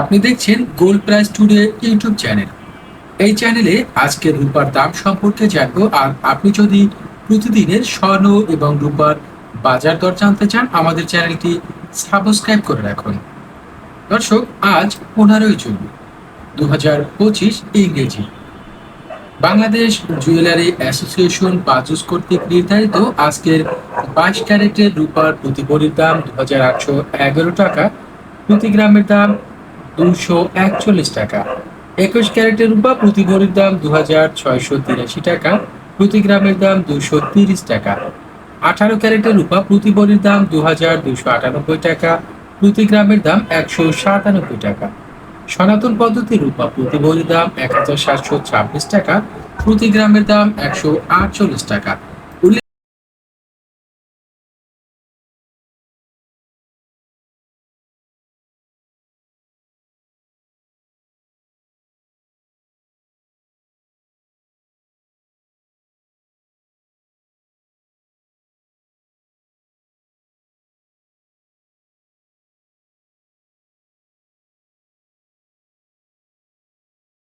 আপনি দেখছেন gold price today YouTube channel এই চ্যানেলে আজকের রূপার দাম সম্পর্কে জানব, আর আপনি যদি প্রতিদিনের স্বর্ণ এবং রূপার বাজার দর জানতে চান, আমাদের চ্যানেলটি সাবস্ক্রাইব করে রাখুন। দর্শক, আজ পনেরোই জুন দু হাজার পঁচিশ ইংরেজি। বাংলাদেশ জুয়েলারি অ্যাসোসিয়েশন বাজুস কর্তৃক নির্ধারিত আজকের বাইশ ক্যারেটের রূপার প্রতি দাম দু হাজার আটশো এগারো টাকা। প্রতি গ্রামের দাম দুশো একচল্লিশ টাকা। একুশ ক্যারেটের রূপা প্রতি ভরির দাম দু হাজার ছয়শো তিরাশি টাকা, প্রতি গ্রামের দাম দুশো তিরিশ টাকা। আঠারো ক্যারেটের রূপা প্রতি ভরির দাম দু হাজার দুশো আটানব্বই টাকা, প্রতি গ্রামের দাম একশো সাতানব্বই টাকা। সনাতন পদ্ধতির রূপা প্রতি ভরির দাম এক হাজার সাতশো ছাব্বিশ টাকা, প্রতি গ্রামের দাম একশো আটচল্লিশ টাকা।